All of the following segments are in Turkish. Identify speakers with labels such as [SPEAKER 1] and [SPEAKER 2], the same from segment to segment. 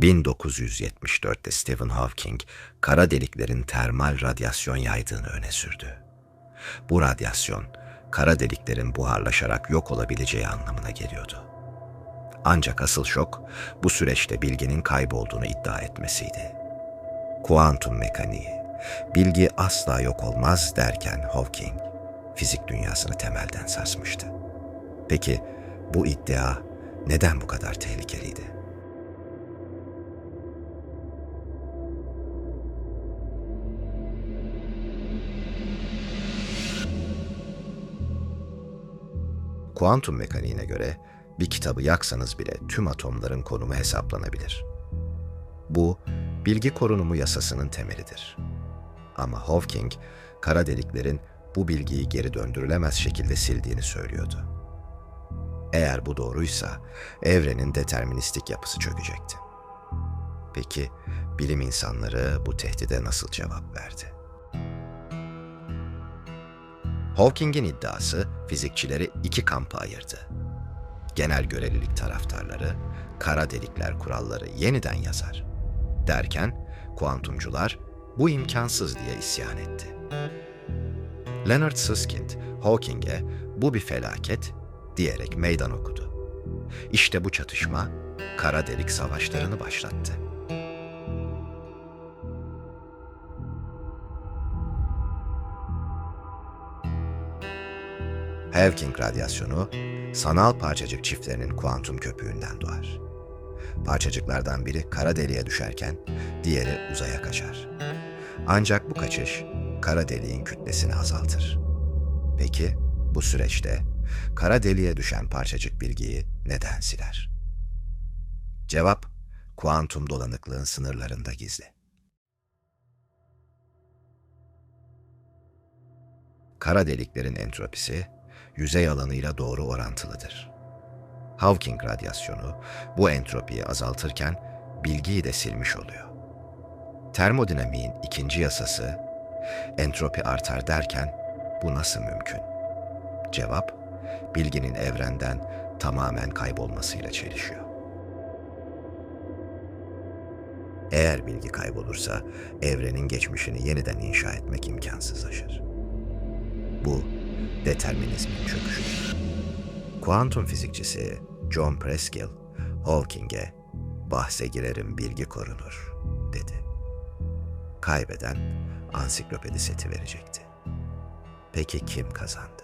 [SPEAKER 1] 1974'te Stephen Hawking kara deliklerin termal radyasyon yaydığını öne sürdü. Bu radyasyon kara deliklerin buharlaşarak yok olabileceği anlamına geliyordu. Ancak asıl şok bu süreçte bilginin kaybolduğunu iddia etmesiydi. Kuantum mekaniği, bilgi asla yok olmaz derken Hawking, fizik dünyasını temelden sarsmıştı. Peki bu iddia neden bu kadar tehlikeliydi? Kuantum mekaniğine göre bir kitabı yaksanız bile tüm atomların konumu hesaplanabilir. Bu, bilgi korunumu yasasının temelidir. Ama Hawking, kara deliklerin bu bilgiyi geri döndürülemez şekilde sildiğini söylüyordu. Eğer bu doğruysa, evrenin deterministik yapısı çökecekti. Peki, bilim insanları bu tehdide nasıl cevap verdi? Hawking'in iddiası fizikçileri iki kampa ayırdı. Genel görelilik taraftarları, kara delikler kuralları yeniden yazar. Derken kuantumcular bu imkansız diye isyan etti. Leonard Susskind, Hawking'e bu bir felaket diyerek meydan okudu. İşte bu çatışma kara delik savaşlarını başlattı. Hawking radyasyonu sanal parçacık çiftlerinin kuantum köpüğünden doğar. Parçacıklardan biri kara deliğe düşerken diğeri uzaya kaçar. Ancak bu kaçış kara deliğin kütlesini azaltır. Peki bu süreçte kara deliğe düşen parçacık bilgiyi neden siler? Cevap kuantum dolanıklığın sınırlarında gizli. Kara deliklerin entropisi yüzey alanıyla doğru orantılıdır. Hawking radyasyonu bu entropiyi azaltırken bilgiyi de silmiş oluyor. Termodinamiğin ikinci yasası entropi artar derken bu nasıl mümkün? Cevap bilginin evrenden tamamen kaybolmasıyla çelişiyor. Eğer bilgi kaybolursa evrenin geçmişini yeniden inşa etmek imkansızlaşır. Bu determinizmin çöküşüdür. Kuantum fizikçisi John Preskill, Hawking'e bahse girerim bilgi korunur dedi. Kaybeden ansiklopedi seti verecekti. Peki kim kazandı?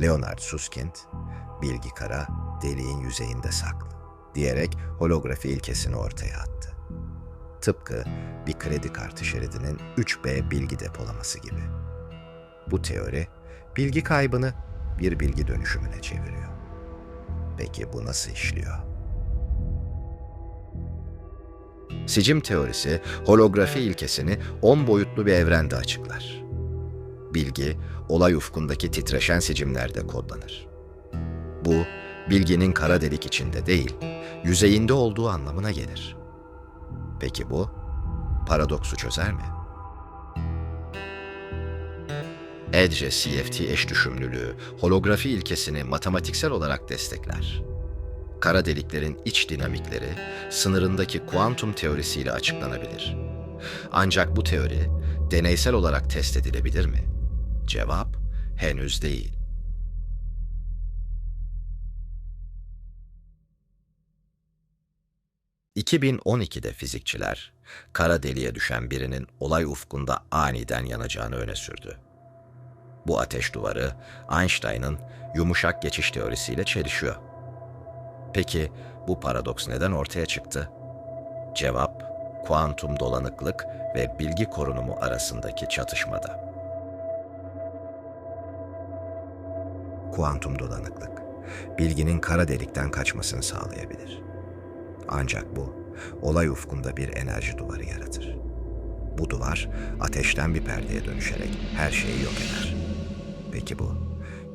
[SPEAKER 1] Leonard Susskind, bilgi kara, deliğin yüzeyinde saklı diyerek holografi ilkesini ortaya attı. Tıpkı bir kredi kartı şeridinin 3B bilgi depolaması gibi. Bu teori bilgi kaybını bir bilgi dönüşümüne çeviriyor. Peki bu nasıl işliyor? Sicim teorisi holografi ilkesini 10 boyutlu bir evrende açıklar. Bilgi olay ufkundaki titreşen sicimlerde kodlanır. Bu bilginin kara delik içinde değil, yüzeyinde olduğu anlamına gelir. Peki bu paradoksu çözer mi? Edge CFT eş düşümlülüğü holografi ilkesini matematiksel olarak destekler. Kara deliklerin iç dinamikleri sınırındaki kuantum teorisiyle açıklanabilir. Ancak bu teori deneysel olarak test edilebilir mi? Cevap henüz değil. ...2012'de fizikçiler... ...kara deliğe düşen birinin olay ufkunda aniden yanacağını öne sürdü. Bu ateş duvarı Einstein'ın yumuşak geçiş teorisiyle çelişiyor. Peki bu paradoks neden ortaya çıktı? Cevap kuantum dolanıklık ve bilgi korunumu arasındaki çatışmada. Kuantum dolanıklık bilginin kara delikten kaçmasını sağlayabilir. Ancak bu olay ufkunda bir enerji duvarı yaratır. Bu duvar ateşten bir perdeye dönüşerek her şeyi yok eder. Peki bu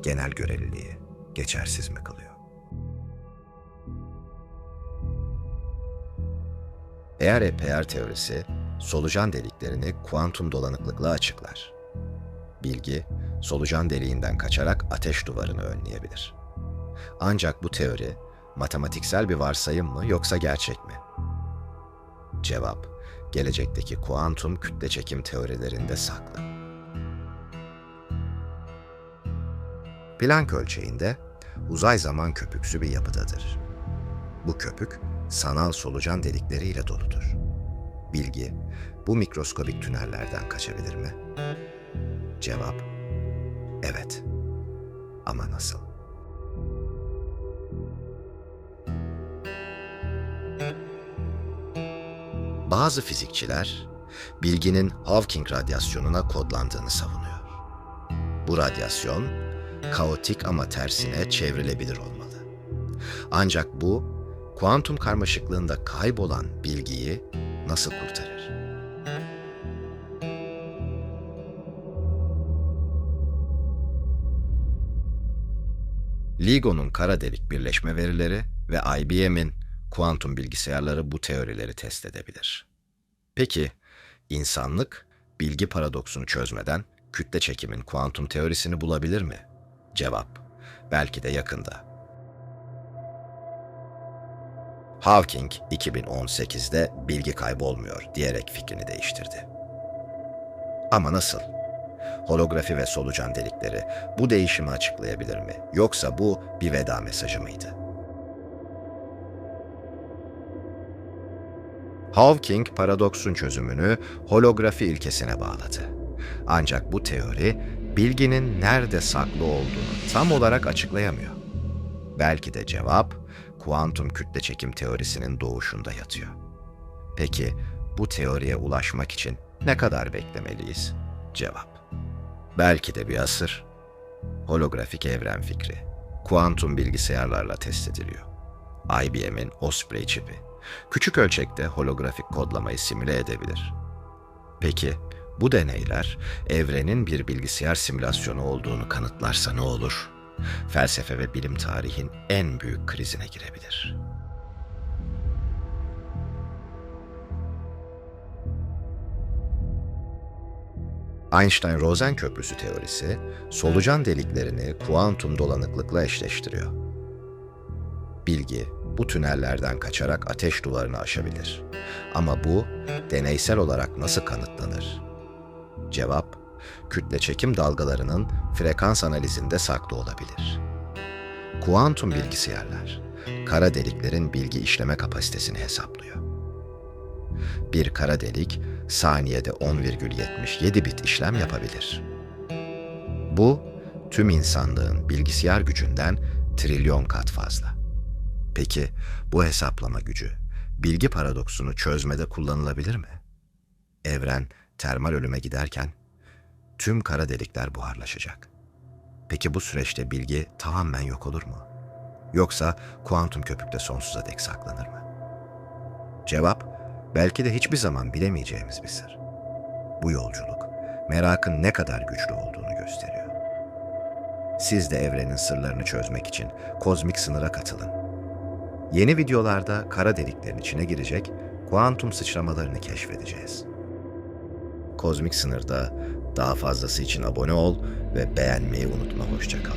[SPEAKER 1] genel göreliliği geçersiz mi kılıyor? Eğer EPR teorisi solucan deliklerini kuantum dolanıklıkla açıklar. Bilgi, solucan deliğinden kaçarak ateş duvarını önleyebilir. Ancak bu teori matematiksel bir varsayım mı yoksa gerçek mi? Cevap, gelecekteki kuantum kütle çekim teorilerinde saklı. Planck ölçeğinde uzay zaman köpüksü bir yapıdadır. Bu köpük sanal solucan delikleriyle doludur. Bilgi bu mikroskobik tünellerden kaçabilir mi? Cevap evet. Ama nasıl? Bazı fizikçiler bilginin Hawking radyasyonuna kodlandığını savunuyor. Bu radyasyon kaotik ama tersine çevrilebilir olmalı. Ancak bu kuantum karmaşıklığında kaybolan bilgiyi nasıl kurtarır? LIGO'nun kara delik birleşme verileri ve IBM'in kuantum bilgisayarları bu teorileri test edebilir. Peki, insanlık bilgi paradoksunu çözmeden kütle çekimin kuantum teorisini bulabilir mi? Cevap, belki de yakında. Hawking 2018'de bilgi kaybolmuyor diyerek fikrini değiştirdi. Ama nasıl? Holografi ve solucan delikleri bu değişimi açıklayabilir mi? Yoksa bu bir veda mesajı mıydı? Hawking paradoksun çözümünü holografi ilkesine bağladı. Ancak bu teori bilginin nerede saklı olduğunu tam olarak açıklayamıyor. Belki de cevap kuantum kütle çekim teorisinin doğuşunda yatıyor. Peki bu teoriye ulaşmak için ne kadar beklemeliyiz? Cevap. Belki de bir asır. Holografik evren fikri. Kuantum bilgisayarlarla test ediliyor. IBM'in Osprey çipi. Küçük ölçekte holografik kodlamayı simüle edebilir. Peki bu deneyler evrenin bir bilgisayar simülasyonu olduğunu kanıtlarsa ne olur? Felsefe ve bilim tarihin en büyük krizine girebilir. Einstein-Rosen köprüsü teorisi, solucan deliklerini kuantum dolanıklıkla eşleştiriyor. Bilgi bu tünellerden kaçarak ateş duvarını aşabilir. Ama bu deneysel olarak nasıl kanıtlanır? Cevap, kütle çekim dalgalarının frekans analizinde saklı olabilir. Kuantum bilgisayarlar, kara deliklerin bilgi işleme kapasitesini hesaplıyor. Bir kara delik saniyede 10,77 bit işlem yapabilir. Bu, tüm insanlığın bilgisayar gücünden trilyon kat fazla. Peki bu hesaplama gücü bilgi paradoksunu çözmede kullanılabilir mi? Evren termal ölüme giderken tüm kara delikler buharlaşacak. Peki bu süreçte bilgi tamamen yok olur mu? Yoksa kuantum köpükte sonsuza dek saklanır mı? Cevap, belki de hiçbir zaman bilemeyeceğimiz bir sır. Bu yolculuk, merakın ne kadar güçlü olduğunu gösteriyor. Siz de evrenin sırlarını çözmek için kozmik sınıra katılın. Yeni videolarda kara deliklerin içine girecek, kuantum sıçramalarını keşfedeceğiz. Kozmik Sınır'da daha fazlası için abone ol ve beğenmeyi unutma. Hoşçakal.